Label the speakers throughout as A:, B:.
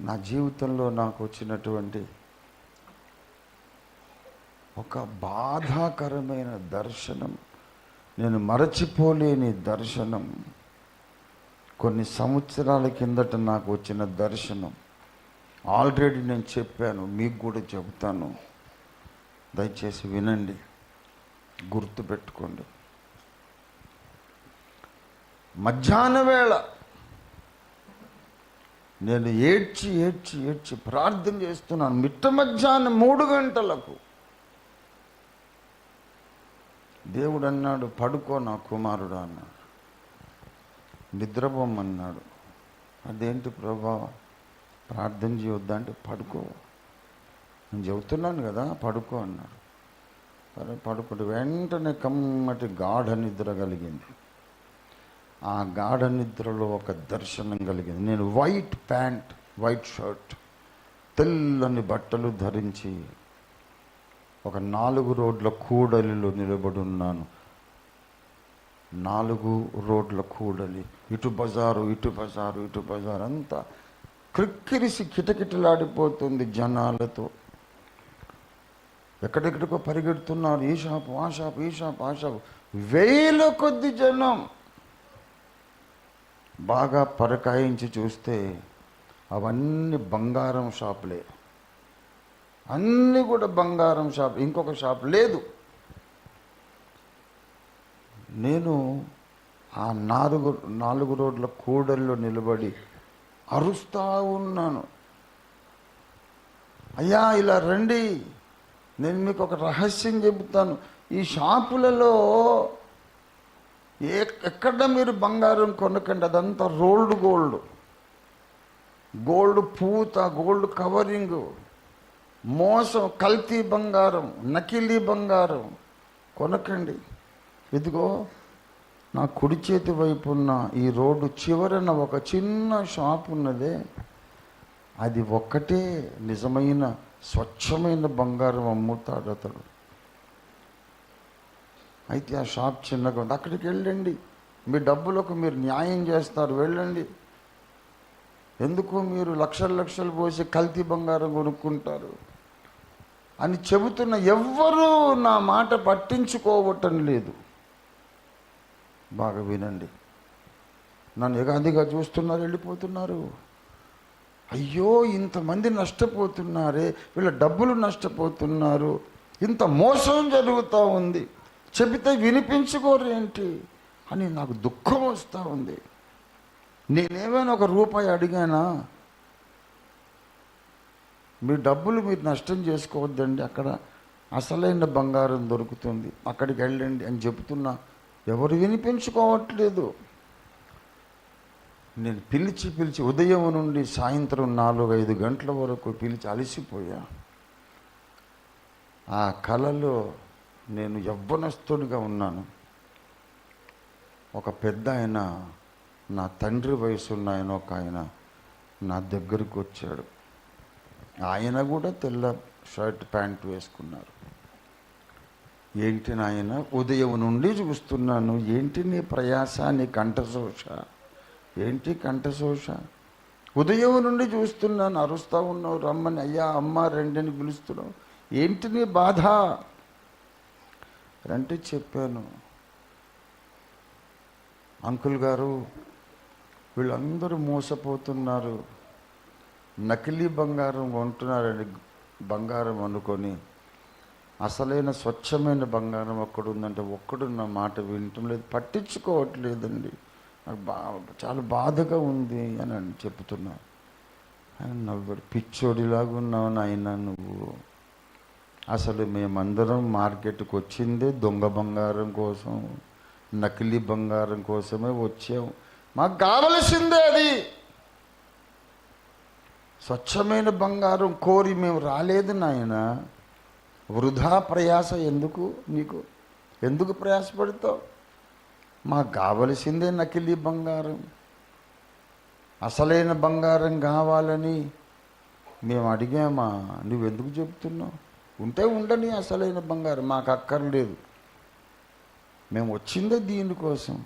A: నా జీవితంలో నాకు వచ్చినటువంటి ఒక బాధాకరమైన దర్శనం నేను మరచిపోలేని దర్శనం కొన్ని సంవత్సరాల కిందట నాకు వచ్చిన దర్శనం. ఆల్రెడీ నేను చెప్పాను మీకు కూడా చెబుతాను. దయచేసి వినండి గుర్తుపెట్టుకోండి. మధ్యాహ్న వేళ నేను ఏడ్చి ఏడ్చి ఏడ్చి ప్రార్థన చేస్తున్నాను. మిట్ట మధ్యాహ్నం మూడు గంటలకు. దేవుడు అన్నాడు పడుకో నా కుమారుడు అన్నాడు. నిద్రపోమన్నాడు అదేంటి ప్రభా? ప్రార్థన చేయొద్దా? అంటే పడుకో. నేను చెబుతున్నాను కదా పడుకో అన్నాడు. సరే పడుకుంటే వెంటనే కమ్మటి గాఢ నిద్ర కలిగింది. ఆ గాఢ నిద్రలో ఒక దర్శనం కలిగింది. నేను వైట్ ప్యాంట్ వైట్ షర్ట్ తెల్లని బట్టలు ధరించి ఒక నాలుగు రోడ్ల కూడలిలో నిలబడి ఉన్నాను. నాలుగు రోడ్ల కూడలి. ఇటు బజారు ఇటు బజారు ఇటు బజారు అంతా క్రిక్కిరిసి కిటకిటలాడిపోతుంది జనాలతో. ఎక్కడెక్కడికో పరిగెడుతున్నారు. ఈ షాపు ఆ షాపు ఈ షాపు ఆ షాపు. వేల కొద్ది జనం బాగా పరకాయించి చూస్తే అవన్నీ బంగారం షాపులే. అన్నీ కూడా బంగారం షాప్ ఇంకొక షాప్ లేదు. నేను ఆ నాలుగు నాలుగు రోడ్ల కూడల్లో నిలబడి అరుస్తా ఉన్నాను. అయ్యా ఇలా రండి. నేను మీకు ఒక రహస్యం చెబుతాను. ఈ షాపులలో ఏ ఎక్కడ మీరు బంగారం కొనకండి అదంతా రోల్డ్ గోల్డ్. గోల్డ్ పూత గోల్డ్ కవరింగ్ మోసం కల్తీ బంగారం నకిలీ బంగారం కొనకండి ఇదిగో నా కుడి చేతి వైపు ఉన్న ఈ రోడ్డు చివరన ఒక చిన్న షాప్ ఉన్నదే. అది ఒక్కటే నిజమైన స్వచ్ఛమైన బంగారం అమ్ముతాడు అతడు. అయితే ఆ షాప్ చిన్నగా ఉంది. అక్కడికి వెళ్ళండి. మీ డబ్బులకు మీరు న్యాయం చేస్తారు. వెళ్ళండి. ఎందుకు మీరు లక్షలు లక్షలు పోసి కల్తీ బంగారం కొనుక్కుంటారు? అని చెబుతున్న ఎవ్వరూ నా మాట పట్టించుకోవటం లేదు. బాగా వినండి. నన్ను ఎగాదిగా చూస్తున్నారు వెళ్ళిపోతున్నారు. అయ్యో ఇంతమంది నష్టపోతున్నారే. వీళ్ళ డబ్బులు నష్టపోతున్నారు. ఇంత మోసం జరుగుతూ ఉంది. చెబితే వినిపించుకోరేంటి అని నాకు దుఃఖం వస్తూ ఉంది. నేనేమైనా ఒక రూపాయి అడిగానా? మీ డబ్బులు మీరు నష్టం చేసుకోవద్దండి అక్కడ అసలైన బంగారం దొరుకుతుంది అక్కడికి వెళ్ళండి అని చెబుతున్నా. ఎవరు వినిపించుకోవట్లేదు. నేను పిలిచి పిలిచి ఉదయం నుండి సాయంత్రం నాలుగు ఐదు గంటల వరకు పిలిచి అలసిపోయా. ఆ కళలో నేను యవ్వనస్తుడిగా ఉన్నాను. ఒక పెద్ద ఆయన నా తండ్రి వయసున్న ఆయన ఒక ఆయన నా దగ్గరికి వచ్చాడు. ఆయన కూడా తెల్ల షర్ట్ ప్యాంట్ వేసుకున్నారు. ఏంటి నాయన ఉదయం నుండి చూస్తున్నాను. ఏంటి నీ ప్రయాస నీ కంఠశోష? ఏంటి కంఠశోష? ఉదయం నుండి చూస్తున్నాను. అరుస్తా ఉన్నావు. రమ్మని అయ్యా అమ్మ రెండని పిలుస్తున్నావు. ఏంటి నీ బాధ? రంటే చెప్పాను. అంకుల్ గారు వీళ్ళందరూ మోసపోతున్నారు. నకిలీ బంగారం కొంటున్నారని బంగారం అనుకొని అసలైన స్వచ్ఛమైన బంగారం ఒక్కడుందంటే ఒక్కడు నా మాట వినటం లేదు పట్టించుకోవట్లేదండి. నాకు బా చాలా బాధగా ఉంది అని అని చెప్తున్నా. ఆయన నవ్వాడు పిచ్చోడిలాగా ఉన్నావు నాయన నువ్వు. అసలు మేమందరం మార్కెట్కి వచ్చిందే దొంగ బంగారం కోసం నకిలీ బంగారం కోసమే వచ్చాం. మాకు కావలసిందే అది. స్వచ్ఛమైన బంగారం కోరి మేము రాలేదు నాయన. వృధా ప్రయాస ఎందుకు నీకు? ఎందుకు ప్రయాసపడతావు? మాకు కావలసిందే నకిలీ బంగారం. అసలైన బంగారం కావాలని మేము అడిగామా? నువ్వెందుకు చెప్తున్నావు? ఉంటే ఉండని అసలైన బంగారం. మాకు అక్కర్లేదు. మేము వచ్చిందే దీనికోసం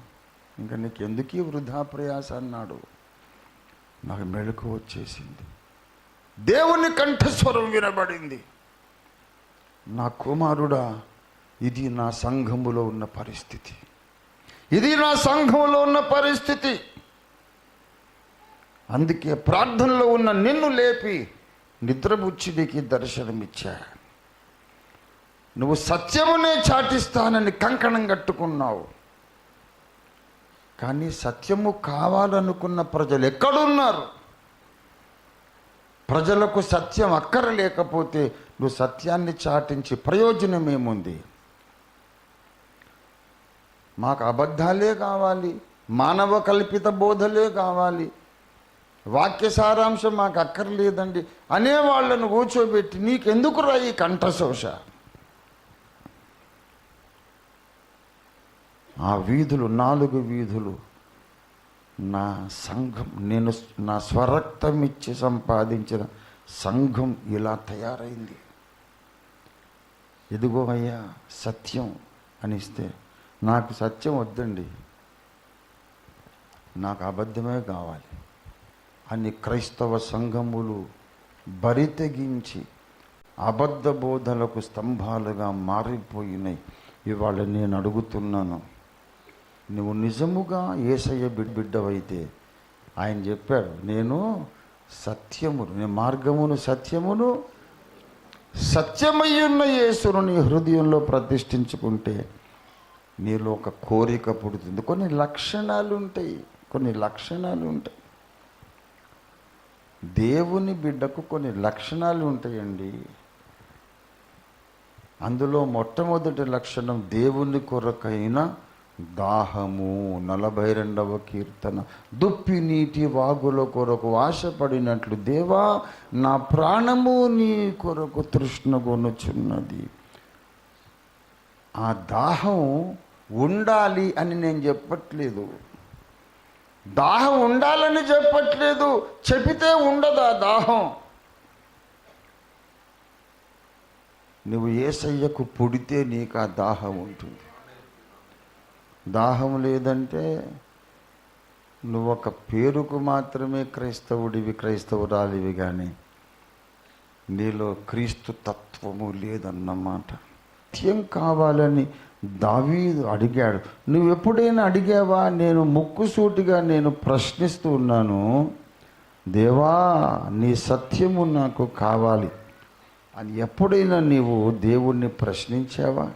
A: ఇంకా నీకు ఎందుకీ వృధా ప్రయాస అన్నాడు. నాకు మెళుకు వచ్చేసింది. దేవుని కంఠస్వరం వినబడింది. నా కుమారుడా ఇది నా సంఘములో ఉన్న పరిస్థితి. ఇది నా సంఘములో ఉన్న పరిస్థితి. అందుకే ప్రార్థనలో ఉన్న నిన్ను లేపి నిద్రపుచ్చిడికి దర్శనమిచ్చా నువ్వు సత్యమునే చాటిస్తానని కంకణం కట్టుకున్నావు. కానీ సత్యము కావాలనుకున్న ప్రజలు ఎక్కడున్నారు? ప్రజలకు సత్యం అక్కర లేకపోతే నువ్వు సత్యాన్ని చాటించి ప్రయోజనం ఏముంది? మాకు అబద్ధాలే కావాలి మానవ కల్పిత బోధలే కావాలి. వాక్య సారాంశం మాకు అక్కర్లేదండి అనే వాళ్ళను కూర్చోబెట్టి నీకెందుకురా ఈ కంఠశోష? ఆ వీధులు నాలుగు వీధులు నా సంఘం నేను నా స్వరక్తం ఇచ్చి సంపాదించిన సంఘం ఇలా తయారైంది. ఎదుగో అయ్యా సత్యం అనిస్తే నాకు సత్యం వద్దండి. నాకు అబద్ధమే కావాలి. అని క్రైస్తవ సంఘములు బరితెగించి అబద్ధ బోధలకు స్తంభాలుగా మారిపోయినాయి. ఇవాళ నేను అడుగుతున్నాను నువ్వు నిజముగా ఏసయ్య బిడ్ బిడ్డవైతే ఆయన చెప్పాడు నేను సత్యమును నేను మార్గమును సత్యమును సత్యమయ్యున్న యేసును నీ హృదయంలో ప్రతిష్ఠించుకుంటే నీలో ఒక కోరిక పుడుతుంది. కొన్ని లక్షణాలు ఉంటాయి కొన్ని లక్షణాలు ఉంటాయి దేవుని బిడ్డకు కొన్ని లక్షణాలు ఉంటాయండి అందులో మొట్టమొదటి లక్షణం దేవుని కొరకైన దాహము నలభై రెండవ కీర్తన. దుప్పి నీటి వాగుల కొరకు ఆశపడినట్లు దేవా నా ప్రాణము నీ కొరకు తృష్ణగొనుచున్నది ఆ దాహం ఉండాలి అని నేను చెప్పట్లేదు. దాహం ఉండాలని చెప్పట్లేదు. చెబితే ఉండదు ఆ దాహం. నువ్వు ఏసయ్యకు పుడితే నీకు ఆ దాహం ఉంటుంది. దాహం లేదంటే నువ్వు ఒక పేరుకు మాత్రమే క్రైస్తవుడివి క్రైస్తవురాలివి కానీ నీలో క్రీస్తు తత్వము లేదన్నమాట. సత్యం కావాలని దావీదు అడిగాడు. నువ్వు ఎప్పుడైనా అడిగావా? నేను ముక్కుసూటిగా నేను ప్రశ్నిస్తూ ఉన్నాను. దేవా నీ సత్యము నాకు కావాలి. అని ఎప్పుడైనా నీవు దేవుణ్ణి ప్రశ్నించావా?